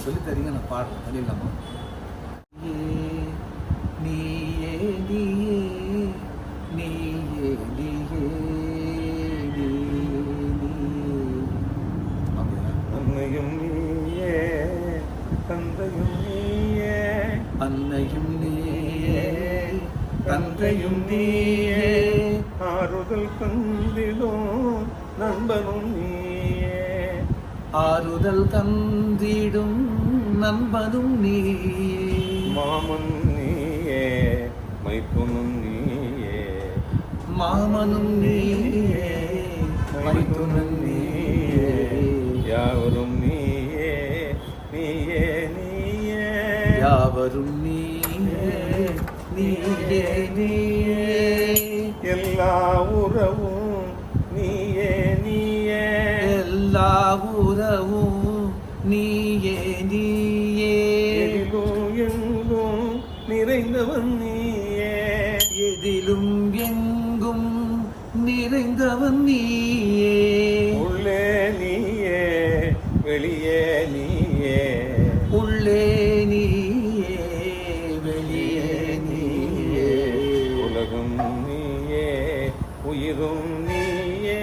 நீங்கள் சொல்லி தரீங்க நான் பாடுறேன். பண்ணிடலாமா நீயே நீயே நீயே நீயே அன்னையும் நீயே தந்தையும் நீயே. அன்னையும் நீயே தந்தையும் நீயே. ஆறுதல் தந்திடும் நண்பனும் நீயே. ஆறுதல் தந்திடும் நண்பனும் நீயே. மாமன் நீயே மைத்துனும் நீயே. மாமனும் நீயே மைத்துனன் நீயே. யாவரும் நீயே நீயே நீயே. யாவரும் நீயே நீயே நீயே. எல்லா உறவும் நீயே நீயே. எல்லா உறவும் நீயே நீயே. எங்கும் நிறைந்தவன் நீயே. எதிலும் எங்கும் நிறைந்தவன் நீயே. உள்ளே நீயே வெளியே நீயே. உள்ளே நீயே வெளியே நீயே. உலகம் நீயே உயிரும் நீயே.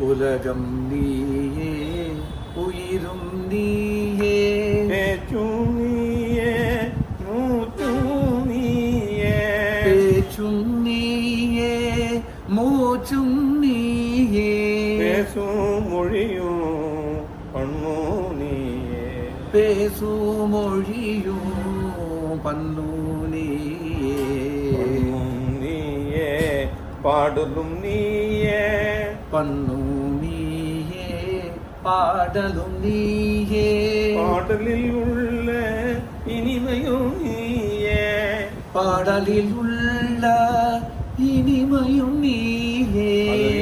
உலகம் நீயே. மூச்சும் நீயே. பேசும் மொழியும் பண்ணும் நீயே. பேசும் மொழியும் பண்ணும் நீயே. பாடலும் நீயே. பண்ணு நீயே. பாடலும் நீயே. பாடலில் உள்ள இனிமையும் நீயே. பாடலில் உள்ள 因为没有你